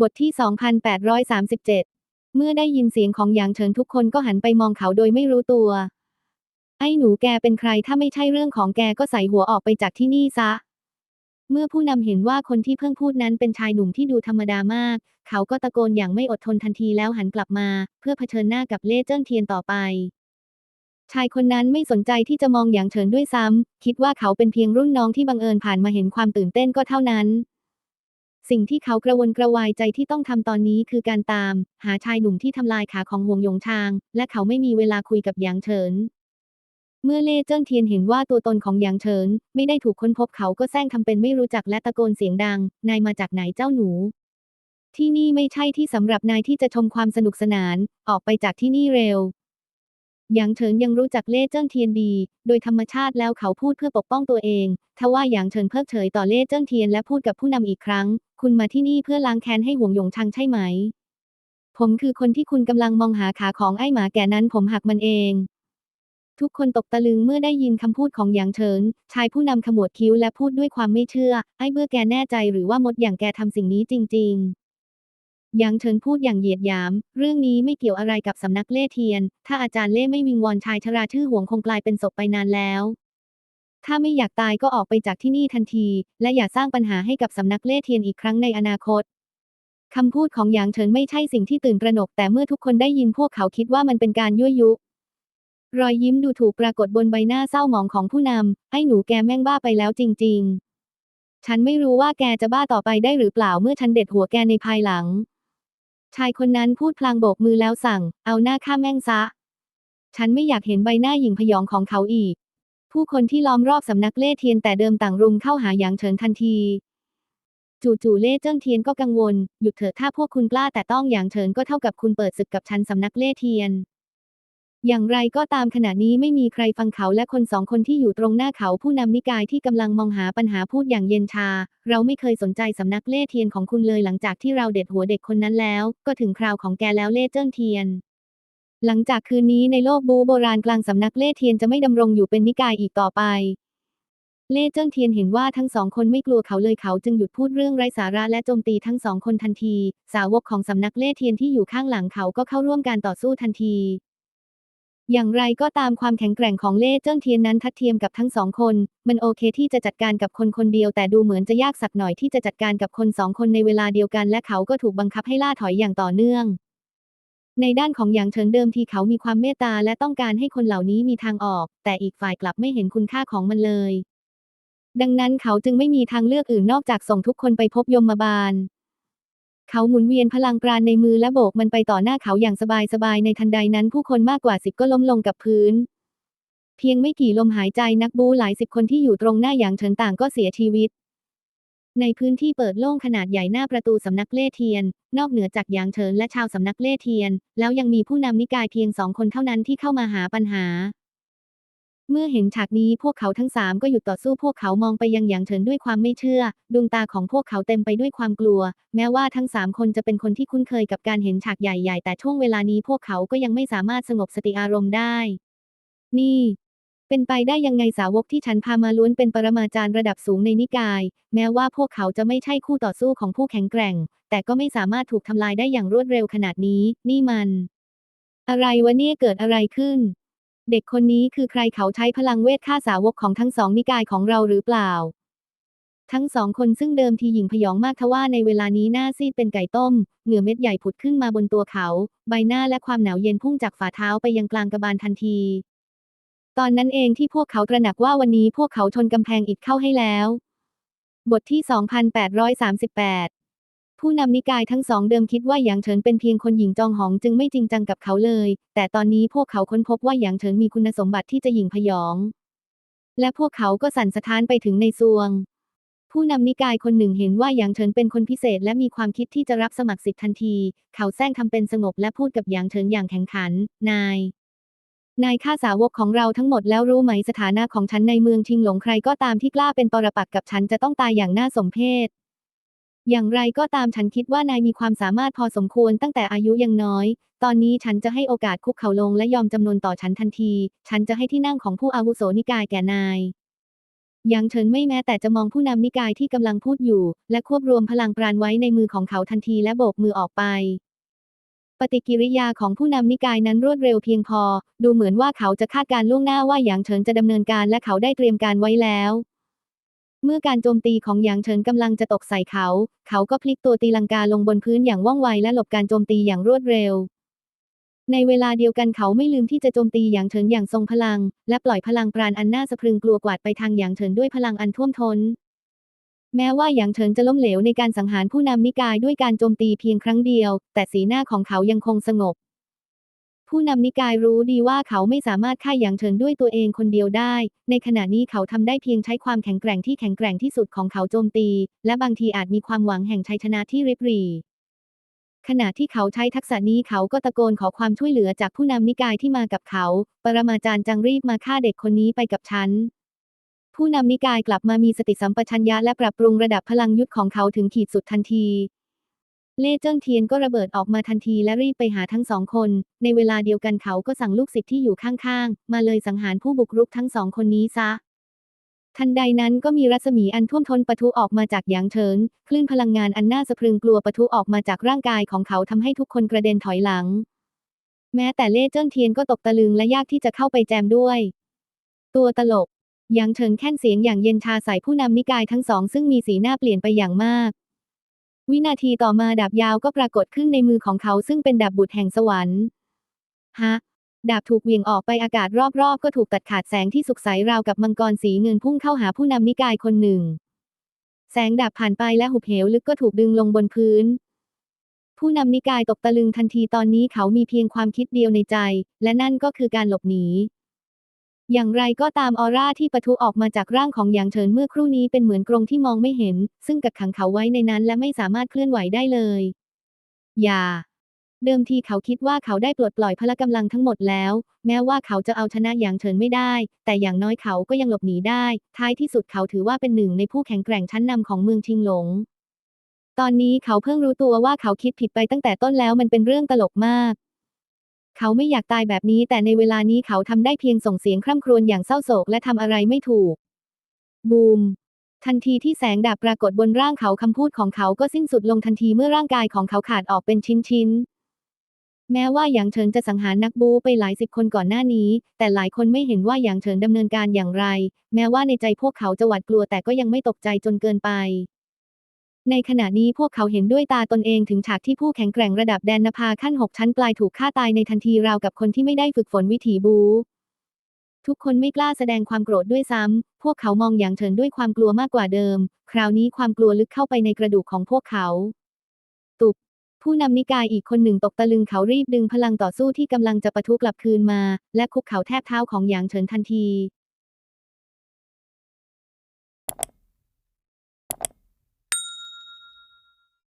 บทที่ 2837 เมื่อได้ยินเสียงของหยางเฉินทุกคนก็หันไปมองเขาโดยไม่รู้ตัว ไอ้หนูแกเป็นใครถ้าไม่ใช่เรื่องของแกก็ใส่หัวออกไปจากที่นี่ซะ เมื่อผู้นำเห็นว่าคนที่เพิ่งพูดนั้นเป็นชายหนุ่มที่ดูธรรมดามาก เขาก็ตะโกนอย่างไม่อดทนทันทีแล้วหันกลับมา เพื่อเผชิญหน้ากับเล่เจิ้งเทียนต่อไป ชายคนนั้นไม่สนใจที่จะมองหยางเฉินด้วยซ้ำคิดว่าเขาเป็นเพียงรุ่นน้องที่บังเอิญผ่านมาเห็นความตื่นเต้นก็เท่านั้น สิ่งที่เขากระวนกระวายใจที่ต้องทำตอนนี้คือการตาม หาชายหนุ่มที่ทำลายขาของหวงหยงชาง และเขาไม่มีเวลาคุยกับหยางเฉิน เมื่อเล่เจิ้งเทียนเห็นว่าตัวตนของหยางเฉิน ไม่ได้ถูกค้นพบเขาก็แซงทำเป็นไม่รู้จักและตะโกนเสียงดัง นายมาจากไหนเจ้าหนู ที่นี่ไม่ใช่ที่สำหรับนายที่จะชมความสนุกสนาน ออกไปจากที่นี่เร็วหยางเฉินยังรู้จักเล่เจิ้งเทียนดี โดยธรรมชาติแล้วเขาพูดเพื่อปกป้องตัวเอง ทว่าหยางเฉินเพิกเฉยต่อเล่เจิ้งเทียนและพูดกับผู้นำอีกครั้ง คุณมาที่นี่เพื่อล้างแค้นให้หวงหยงชังใช่ไหม ผมคือคนที่คุณกำลังมองหาขาของไอ้หมาแก่นั้นผมหักมันเอง ทุกคนตกตะลึงเมื่อได้ยินคำพูดของหยางเฉิน ชายผู้นำขมวดคิ้วและพูดด้วยความไม่เชื่อ ไอ้เบื่อแกแน่ใจหรือว่ามดอย่างแกทำสิ่งนี้จริง ๆหยางเฉินพูดอย่างเหยียดหยาม เรื่องนี้ไม่เกี่ยวอะไรกับสำนักเล่เทียน ถ้าอาจารย์เล่ไม่วิงวอนชายชราชื่อหวงคงกลายเป็นศพไปนานแล้ว ถ้าไม่อยากตายก็ออกไปจากที่นี่ทันที และอย่าสร้างปัญหาให้กับสำนักเล่เทียนอีกครั้งในอนาคตคำพูดของหยางเฉินไม่ใช่สิ่งที่ตื่นตระหนกแต่เมื่อทุกคนได้ยินพวกเขาคิดว่ามันเป็นการยั่วยุ รอยยิ้มดูถูกปรากฏบนใบหน้าเศร้าหมองของผู้นำไอ้หนูแกแม่งบ้าไปแล้วจริง ๆ ฉันไม่รู้ว่าแกจะบ้าต่อไปได้หรือเปล่าเมื่อฉันเด็ดหัวแกในภายหลัง ชายคนนั้นพูดพลางโบกมือแล้วสั่ง เอาหน้าข้าแม่งซะ ฉันไม่อยากเห็นใบหน้าหญิงพยองของเขาอีก ผู้คนที่ล้อมรอบสำนักเล่เทียนแต่เดิมต่างรุมเข้าหาหยางเฉินทันที จู่ๆเล่เจิ้งเทียนก็กังวล หยุดเถอะถ้าพวกคุณกล้าแต่ต้องหยางเฉินก็เท่ากับคุณเปิดศึกกับฉันสำนักเล่เทียน อย่างไรก็ตามขณะนี้ไม่มีใครฟังเขาและคนสองคนที่อยู่ตรงหน้าเขาผู้นำนิกายที่กำลังมองหาปัญหาพูดอย่างเย็นชา เราไม่เคยสนใจสำนักเล่เทียนของคุณเลยหลังจากที่เราเด็ดหัวเด็กคนนั้นแล้ว ก็ถึงคราวของแกแล้วเล่เจิ้งเทียน หลังจากคืนนี้ในโลกบูโบราณกลางสำนักเล่เทียนจะไม่ดำรงอยู่เป็นนิกายอีกต่อไป เล่เจิ้งเทียนเห็นว่าทั้งสองคนไม่กลัวเขาเลยเขาจึงหยุดพูดเรื่องไร้สาระและโจมตีทั้งสองคนทันที สาวกของสำนักเล่เทียนที่อยู่ข้างหลังเขาก็เข้าร่วมการต่อสู้ทันที อย่างไรก็ตามความแข็งแกร่งของเล่เจิ้งเทียนนั้นทัดเทียมกับทั้งสองคน มันโอเคที่จะจัดการกับคนคนเดียวแต่ดูเหมือนจะยากสักหน่อยที่จะจัดการกับคนสองคนในเวลาเดียวกันและเขาก็ถูกบังคับให้ล่าถอยอย่างต่อเนื่อง ในด้านของหยางเฉินเดิมทีเขามีความเมตตาและต้องการให้คนเหล่านี้มีทางออก แต่อีกฝ่ายกลับไม่เห็นคุณค่าของมันเลย ดังนั้นเขาจึงไม่มีทางเลือกอื่นนอกจากส่งทุกคนไปพบยมบาล เขาหมุนเวียนพลังปราณในมือและโบกมันไปต่อหน้าเขาอย่างสบายๆในทันใดนั้นผู้คนมากกว่าสิบก็ล้มลงกับพื้น เพียงไม่กี่ลมหายใจนักบูหลายสิบคนที่อยู่ตรงหน้าหยางเฉินต่างก็เสียชีวิต ในพื้นที่เปิดโล่งขนาดใหญ่หน้าประตูสำนักเล่เทียน นอกเหนือจากหยางเฉินและชาวสำนักเล่เทียน แล้วยังมีผู้นำนิกายเพียงสองคนเท่านั้นที่เข้ามาหาปัญหา เมื่อเห็นฉากนี้พวกเขาทั้งสามก็หยุดต่อสู้พวกเขามองไปยังหยางเฉินด้วยความไม่เชื่อ ดวงตาของพวกเขาเต็มไปด้วยความกลัว แม้ว่าทั้งสามคนจะเป็นคนที่คุ้นเคยกับการเห็นฉากใหญ่ๆ แต่ช่วงเวลานี้พวกเขาก็ยังไม่สามารถสงบสติอารมณ์ได้ นี่ เป็นไปได้ยังไงสาวกที่ฉันพามาล้วนเป็นปรมาจารย์ระดับสูงในนิกาย แม้ว่าพวกเขาจะไม่ใช่คู่ต่อสู้ของผู้แข็งแกร่ง แต่ก็ไม่สามารถถูกทำลายได้อย่างรวดเร็วขนาดนี้ นี่มัน อะไรวะเนี่ยเกิดอะไรขึ้น เด็กคนนี้คือใครเขาใช้พลังเวทฆ่าสาวกของทั้งสองนิกายของเราหรือเปล่า ทั้งสองคนซึ่งเดิมทีหญิงพยองมากทว่าในเวลานี้หน้าซีดเป็นไก่ต้ม เหงื่อเม็ดใหญ่ผุดขึ้นมาบนตัวเขา ใบหน้าและความหนาวเย็นพุ่งจากฝ่าเท้าไปยังกลางกระบาลทันที ตอนนั้นเองที่พวกเขาตระหนักว่าวันนี้พวกเขาชนกำแพงอิฐเข้าให้แล้ว บทที่ 2838 ผู้นำนิกายทั้งสองเดิมคิดว่าหยางเฉินเป็นเพียงคนหญิงจองหองจึงไม่จริงจังกับเขาเลย แต่ตอนนี้พวกเขาค้นพบว่าหยางเฉินมีคุณสมบัติที่จะหยิงพยอง และพวกเขาก็สั่นสะท้านไปถึงในซวง ผู้นำนิกายคนหนึ่งเห็นว่าหยางเฉินเป็นคนพิเศษ และมีความคิดที่จะรับสมัครสิทธิ์ทันที เขาแซงทำเป็นสงบและพูดกับหยางเฉินอย่างแข็งขัน นาย นายฆ่าสาวกของเราทั้งหมดแล้วรู้ไหมสถานะของฉันในเมืองชิงหลงใครก็ตามที่กล้าเป็นปรปักษ์กับฉันจะต้องตายอย่างน่าสมเพชอย่างไรก็ตามฉันคิดว่านายมีความสามารถพอสมควรตั้งแต่อายุยังน้อย ตอนนี้ฉันจะให้โอกาสคุกเข่าลงและยอมจำนนต่อฉันทันที ฉันจะให้ที่นั่งของผู้อาวุโสนิกายแก่นายยางเฉินไม่แม้แต่จะมองผู้นำนิกายที่กำลังพูดอยู่ และควบรวมพลังปราณไว้ในมือของเขาทันทีและโบกมือออกไป ปฏิกิริยาของผู้นำนิกายนั้นรวดเร็วเพียงพอ ดูเหมือนว่าเขาจะคาดการล่วงหน้าว่าหยางเฉินจะดำเนินการและเขาได้เตรียมการไว้แล้ว เมื่อการโจมตีของหยางเฉินกำลังจะตกใส่เขา เขาก็พลิกตัวตีลังกาลงบนพื้นอย่างว่องไวและหลบการโจมตีอย่างรวดเร็ว ในเวลาเดียวกันเขาไม่ลืมที่จะโจมตีหยางเฉินอย่างทรงพลัง และปล่อยพลังปราณอันน่าสะพรึงกลัวกวาดไปทางหยางเฉินด้วยพลังอันท่วมท้น แม้ว่าหยางเฉินจะล้มเหลวในการสังหารผู้นำนิกายด้วยการโจมตีเพียงครั้งเดียว แต่สีหน้าของเขายังคงสงบ ผู้นำนิกายรู้ดีว่าเขาไม่สามารถฆ่าหยางเฉินด้วยตัวเองคนเดียวได้ ในขณะนี้เขาทำได้เพียงใช้ความแข็งแกร่งที่แข็งแกร่งที่สุดของเขาโจมตี และบางทีอาจมีความหวังแห่งชัยชนะที่ริบหรี่ขณะที่เขาใช้ทักษะนี้เขาก็ตะโกนขอความช่วยเหลือจากผู้นำนิกายที่มากับเขา ปรมาจารย์จังรีบมาฆ่าเด็กคนนี้ไปกับฉัน ผู้นำนิกายกลับมามีสติสัมปชัญญะและปรับปรุงระดับพลังยุทธของเขาถึงขีดสุดทันที เล่เจิ้งเทียนก็ระเบิดออกมาทันทีและรีบไปหาทั้งสองคน ในเวลาเดียวกันเขาก็สั่งลูกศิษย์ที่อยู่ข้างๆ มาเลยสังหารผู้บุกรุกทั้งสองคนนี้ซะทันใดนั้นก็มีรัศมีอันท่วมท้นปะทุออกมาจากหยางเฉินคลื่นพลังงานอันน่าสะพรึงกลัวปะทุออกมาจากร่างกายของเขาทำให้ทุกคนกระเด็นถอยหลัง แม้แต่เล่เจิ้งเทียนก็ตกตะลึงและยากที่จะเข้าไปแจมด้วย ตัวตลก หยางเฉินแค่นเสียงอย่างเย็นชาใส่ผู้นำนิกายทั้งสองซึ่งมีสีหน้าเปลี่ยนไปอย่างมาก วินาทีต่อมาดาบยาวก็ปรากฏขึ้นในมือของเขาซึ่งเป็นดาบบุตรแห่งสวรรค์ ฮะ ดาบถูกเหวี่ยงออกไปอากาศรอบๆ ก็ถูกตัดขาดแสงที่สุกใสราวกับมังกรสีเงินพุ่งเข้าหาผู้นำนิกายคนหนึ่ง แสงดาบผ่านไปและหุบเหวลึกก็ถูกดึงลงบนพื้นผู้นำนิกายตกตะลึงทันทีตอนนี้เขามีเพียงความคิดเดียวในใจ และนั่นก็คือการหลบหนี อย่างไรก็ตามออร่าที่ปะทุออกมาจากร่างของหยางเฉินเมื่อครู่นี้เป็นเหมือนกรงที่มองไม่เห็น ซึ่งกักขังเขาไว้ในนั้นและไม่สามารถเคลื่อนไหวได้เลย อย่า เดิมทีเขาคิดว่าเขาได้ปลดปล่อยพละกำลังทั้งหมดแล้ว แม้ว่าเขาจะเอาชนะหยางเฉินไม่ได้ แต่อย่างน้อยเขาก็ยังหลบหนีได้ ท้ายที่สุดเขาถือว่าเป็นหนึ่งในผู้แข็งแกร่งชั้นนำของเมืองชิงหลง ตอนนี้เขาเพิ่งรู้ตัวว่าเขาคิดผิดไปตั้งแต่ต้นแล้วมันเป็นเรื่องตลกมาก เขาไม่อยากตายแบบนี้ แต่ในเวลานี้เขาทำได้เพียงส่งเสียงคร่ำครวญอย่างเศร้าโศกและทำอะไรไม่ถูก บูม ทันทีที่แสงดาบปรากฏบนร่างเขาคำพูดของเขาก็สิ้นสุดลงทันทีเมื่อร่างกายของเขาขาดออกเป็นชิ้นๆแม้ว่าหยางเฉินจะสังหารนักบูไปหลายสิบคนก่อนหน้านี้ แต่หลายคนไม่เห็นว่าหยางเฉินดำเนินการอย่างไร แม้ว่าในใจพวกเขาจะหวาดกลัวแต่ก็ยังไม่ตกใจจนเกินไป ในขณะนี้พวกเขาเห็นด้วยตาตนเองถึงฉากที่ผู้แข็งแกร่งระดับแดนนภาขั้นหกชั้นปลายถูกฆ่าตายในทันทีราวกับคนที่ไม่ได้ฝึกฝนวิถีบูทุกคนไม่กล้าแสดงความโกรธด้วยซ้ำ พวกเขามองอย่างเฉินด้วยความกลัวมากกว่าเดิม คราวนี้ความกลัวลึกเข้าไปในกระดูกของพวกเขา ตุบ ผู้นำนิกายอีกคนหนึ่งตกตะลึงเขารีบดึงพลังต่อสู้ที่กำลังจะปะทุกลับคืนมา และคุกเขาแทบเท้าของหยางเฉินทันที